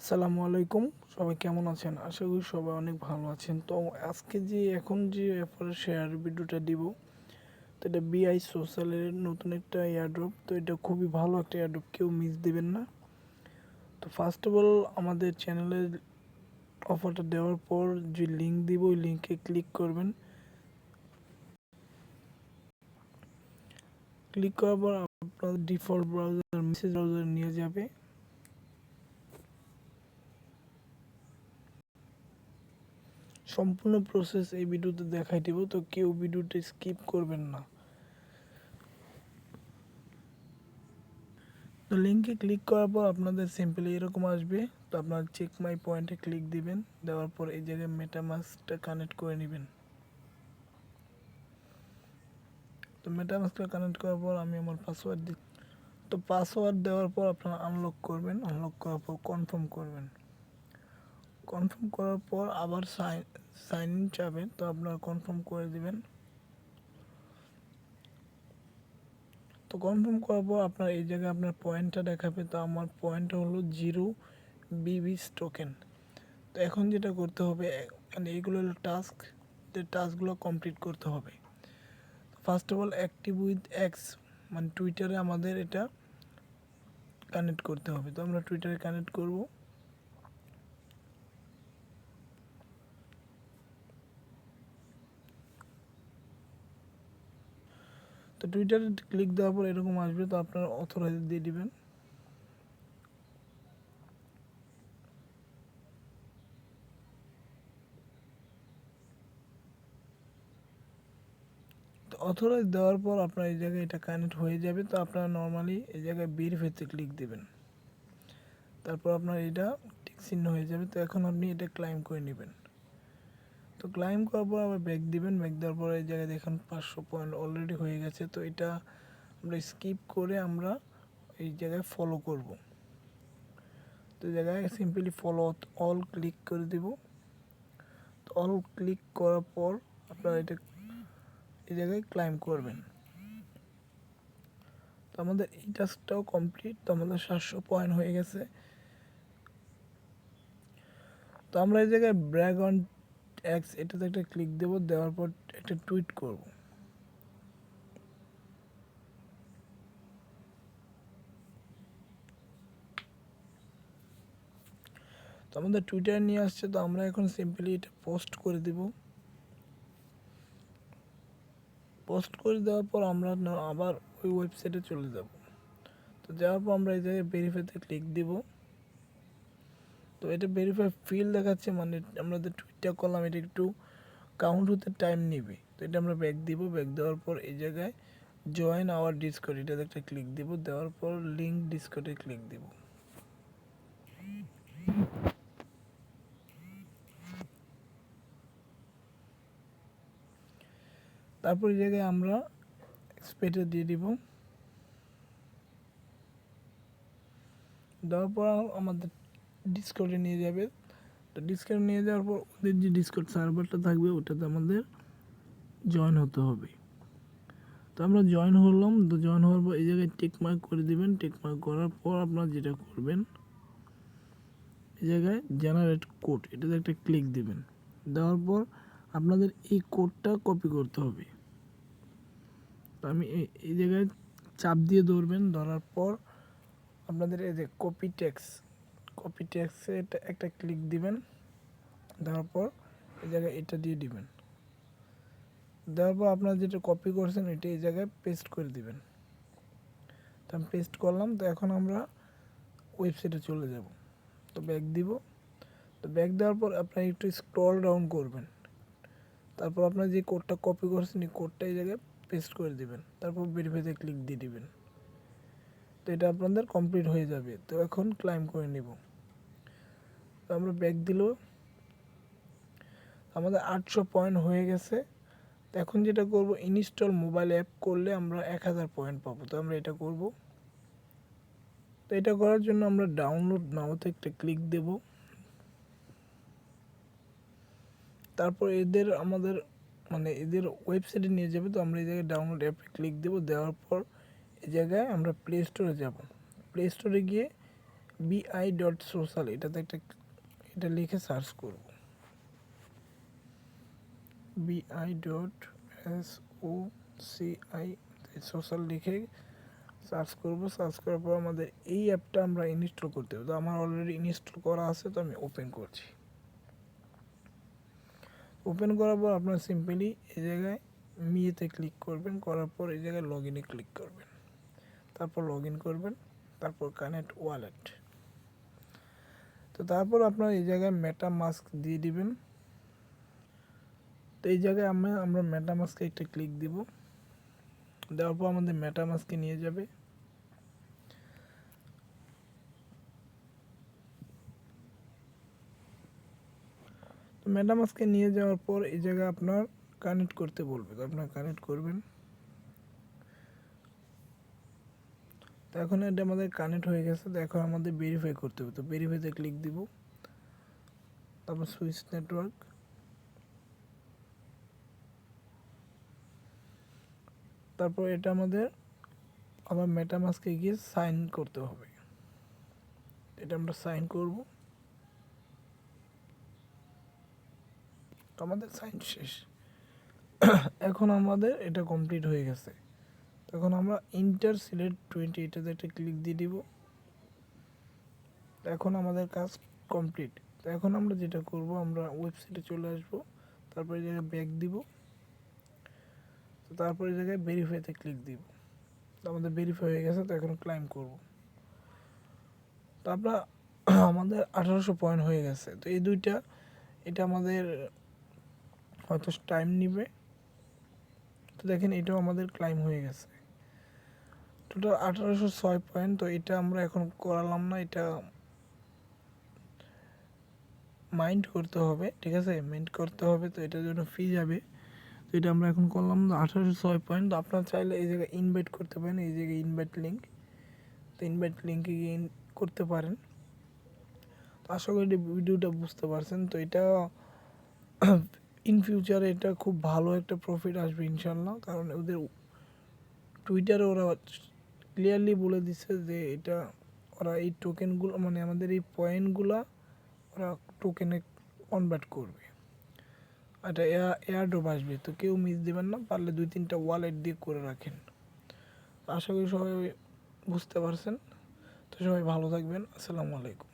আসসালামু আলাইকুম। সবাই কেমন আছেন? আশা করি সবাই অনেক ভালো আছেন। তো আজকে যে, এখন যে অ্যাপের শেয়ার ভিডিওটা দিব, তো এটা বিআই সোশ্যালের নতুন একটা এয়ারড্রপ তো এটা খুবই ভালো একটা এয়ারড্রপ কেউ মিস দেবেন না। তো ফার্স্ট অফ অল আমাদের চ্যানেলে অফারটা দেওয়ার পর যে লিঙ্ক দিব, ওই লিঙ্কে ক্লিক করবেন। ক্লিক করার পর আপনার ডিফল্ট ব্রাউজার মেসেজ ব্রাউজার নিয়ে যাবে। সম্পূর্ণ প্রসেস এই ভিডিওতে দেখাই দিব, তো কেউ ভিডিওটা স্কিপ করবেন না। তো লিঙ্কে ক্লিক করার পর আপনাদের সিম্পলি এরকম আসবে, তো আপনার চেক মাই পয়েন্টে ক্লিক দিবেন, দেওয়ার পর এই জায়গায় মেটামাস্কটা কানেক্ট করে নেবেন। তো মেটামাস্কটা কানেক্ট করার পর আমি আমার পাসওয়ার্ড দি তো পাসওয়ার্ড দেওয়ার পর আপনারা আনলক করবেন আনলক করার পর কনফার্ম করবেন। কনফার্ম করার পর আবার সাইন সাইন ইন চাবেন তো আপনারা কনফার্ম করে দিবেন। তো কনফার্ম করার পর আপনার এই জায়গায় আপনার পয়েন্টটা দেখাবে, তো আমার পয়েন্টটা হলো জিরো বিবি টোকেন তো এখন যেটা করতে হবে মানে এইগুলো হলো টাস্ক যে টাস্কগুলো কমপ্লিট করতে হবে। First of all active with X মানে টুইটারে আমাদের এটা কানেক্ট করতে হবে। তো আমরা টুইটারে কানেক্ট করব। তো টুইটারে ক্লিক দেওয়ার পর এরকম আসবে, তো আপনারা অথরাইজ দিয়ে দিবেন। অথরাইজ দেওয়ার পর আপনার এই জায়গায় এটা কানেক্ট হয়ে যাবে, তো আপনারা নর্মালি এই জায়গায় ভেরিফাইতে ক্লিক দেবেন। তারপর আপনার এটা টিক চিহ্ন হয়ে যাবে, তো এখন আপনি এটা ক্লাইম করে নেবেন। তো ক্লাইম করার পর আবার ব্যাক দিবেন ব্যাক দেওয়ার পর এই জায়গায় দেখুন পাঁচশো পয়েন্ট অলরেডি হয়ে গেছে। তো এটা আমরা স্কিপ করে আমরা এই জায়গায় ফলো করব। তো জায়গায় সিম্পলি ফলো অল ক্লিক করে দিব। তো অল ক্লিক করার পর আপনারা এটা এই জায়গায় ক্লাইম করবেন। তো আমাদের এই টাস্কটাও কমপ্লিট তো আমাদের সাতশো পয়েন্ট হয়ে গেছে। তো আমরা এই জায়গায় ব্র্যাগ অন এক্স এটাতে একটা ক্লিক দেব, দেওয়ার পর একটা টুইট করব। তো আমাদের টুইটার নিয়ে আসছে, তো আমরা এখন সিম্পলি এটা পোস্ট করে দেব। পোস্ট করে দেওয়ার পর আমরা আবার ওই ওয়েবসাইটে চলে যাব। তো যাওয়ার পর আমরা এই জায়গায় ভেরিফাইতে ক্লিক দিব। তো এটা ভেরিফাই ফিল দেখাচ্ছে মানে আমরা যে টুইটটা করলাম, এটা একটু কাউন্ট হতে টাইম নেবে। তো এটা আমরা ব্যাক দিব ব্যাক দেওয়ার পর এই জায়গায় জয়েন আওয়ার ডিসকোড এটাতে একটা ক্লিক দিব, দেওয়ার পর লিঙ্ক ডিসকোডে ক্লিক দিব। তারপর এই জায়গায় আমরা এক্সপেটে দিয়ে দিব। দেওয়ার পর আমাদের ডিসকর্ডে নিয়ে যাবে। তো ডিসকর্ড নিয়ে যাওয়ার পর ওদের যে ডিসকর্ড সার্ভারটা থাকবে, ওটাতে আমাদের জয়েন হতে হবে। তো আমরা জয়েন হলাম। তো জয়েন হওয়ার পর এই জায়গায় টেক মার্ক করে দিবেন। টেক মার্ক করার পর আপনারা যেটা করবেন, এই জায়গায় জেনারেট কোড এটাতে একটা ক্লিক দেবেন। দেওয়ার পর আপনাদের এই কোডটা কপি করতে হবে। তো আমি এই জায়গায় চাপ দিয়ে ধরবেন। ধরার পর আপনাদের এই যে কপি টেক্স কপি ট্যাক্সে এটা একটা ক্লিক দিবেন, দেওয়ার পর এই জায়গায় এটা দিয়ে দিবেন। দেওয়ার পর আপনারা যেটা কপি করছেন, এটা এই জায়গায় পেস্ট করে দিবেন। তো আমি পেস্ট করলাম, তো এখন আমরা ওয়েবসাইটে চলে যাব। তো ব্যাক দিব। তো ব্যাক দেওয়ার পর আপনারা একটু স্ক্রল ডাউন করবেন। তারপর আপনার যে কোডটা কপি করছেন, এই কোডটা এই জায়গায় পেস্ট করে দিবেন। তারপর ভেরিফাইতে ক্লিক দিয়ে দিবেন। তো এটা আপনাদের কমপ্লিট হয়ে যাবে। তো এখন ক্লাইম করে নিব। আমরা ব্যাক দিল। আমাদের আটশো পয়েন্ট হয়ে গেছে। এখন যেটা করব ইনস্টল মোবাইল অ্যাপ করলে আমরা এক হাজার পয়েন্ট পাবো। তো আমরা এটা করব। তো এটা করার জন্য আমরা ডাউনলোড নাওতে একটা ক্লিক দেব। তারপর এদের আমাদের মানে এদের ওয়েবসাইটে নিয়ে যাবে। তো আমরা এই জায়গায় ডাউনলোড অ্যাপে ক্লিক দেব। দেওয়ার পর এই জায়গায় আমরা প্লে স্টোরে যাব। প্লে স্টোরে গিয়ে বিআই ডট সোশ্যাল এটাতে একটা এটা লিখে সার্চ করব। BI dot S O C I social লিখে সার্চ করব। সার্চ করার পর আমাদের এই অ্যাপটা আমরা ইনস্টল করতে হবে। তো আমার অলরেডি ইনস্টল করা আছে, তো আমি ওপেন করছি। ওপেন করার পর আপনার সিম্পলি এই জায়গায় মিয়েতে ক্লিক করবেন। করার পর এই জায়গায় লগ ইনে ক্লিক করবেন। তারপর লগ ইন করবেন। তারপর কানেক্ট ওয়ালেট তো তারপর আপনার এই জায়গায় মেটা মাস্ক দিয়ে দিবেন। তো এই জায়গায় আমরা আমরা মেটা মাস্কে একটা ক্লিক দিব। দেওয়ার পর আমাদের মেটা মাস্কে নিয়ে যাবে। মেটা মাস্কে নিয়ে যাওয়ার পর এই জায়গায় আপনার কানেক্ট করতে বলবে। তো আপনার কানেক্ট করবেন। এখন এটা আমাদের কানেক্ট হয়ে গেছে তো এখন আমাদের ভেরিফাই করতে হবে। তো ভেরিফাইতে ক্লিক দিব, তারপর সুইচ নেটওয়ার্ক তারপর এটা আমাদের আবার মেটামাস্কে গিয়ে সাইন করতে হবে। এটা আমরা সাইন করব। আমাদের সাইন শেষ। এখন আমাদের এটা কমপ্লিট হয়ে গেছে। তখন আমরা ইন্টার সিলেট টোয়েন্টি এটাতে একটা ক্লিক দিয়ে দিব। এখন আমাদের কাজ কমপ্লিট এখন আমরা যেটা করব, আমরা ওয়েবসাইটে চলে আসব, তারপরে জায়গায় ব্যাক দিব। তারপরে জায়গায় ভেরিফাইতে ক্লিক দিব। আমাদের ভেরিফাই হয়ে গেছে, তো এখন ক্লাইম করব। তো আমরা আমাদের আঠারোশো পয়েন্ট হয়ে গেছে। তো এই দুইটা, এটা আমাদের হয়তো টাইম নিবে? তো দেখেন এটাও আমাদের ক্লাইম হয়ে গেছে। টোটাল আঠারোশো ছয় পয়েন্ট তো এটা আমরা এখন করালাম না, এটা মাইন্ড করতে হবে, ঠিক আছে? মাইন্ড করতে হবে, তো এটার জন্য ফি যাবে। তো এটা আমরা এখন করলাম আঠারোশো ছয় পয়েন্ট তো আপনারা চাইলে এই জায়গায় ইনভাইট করতে পারেন, এই জায়গায় ইনভাইট লিঙ্ক তো ইনভাইট লিঙ্কে গিয়ে করতে পারেন। তো আশা করি ভিডিওটা বুঝতে পারছেন। তো এটা ইন ফিউচারে এটা খুব ভালো একটা প্রফিট আসবে ইনশাল্লাহ কারণ ওদের টুইটারে ওরা ক্লিয়ারলি বলে দিচ্ছে যে এটা ওরা এই টোকেনগুলো মানে আমাদের এই পয়েন্টগুলো ওরা টোকেনে কনভার্ট করবে। এটা এয়ার এয়ারড্রপ আসবে, তো কেউ মিস দেবেন না, পারলে দুই তিনটা ওয়ালেট দিয়ে করে রাখেন। আশা করি সবাই বুঝতে পারছেন। তো সবাই ভালো থাকবেন। আসসালামু আলাইকুম।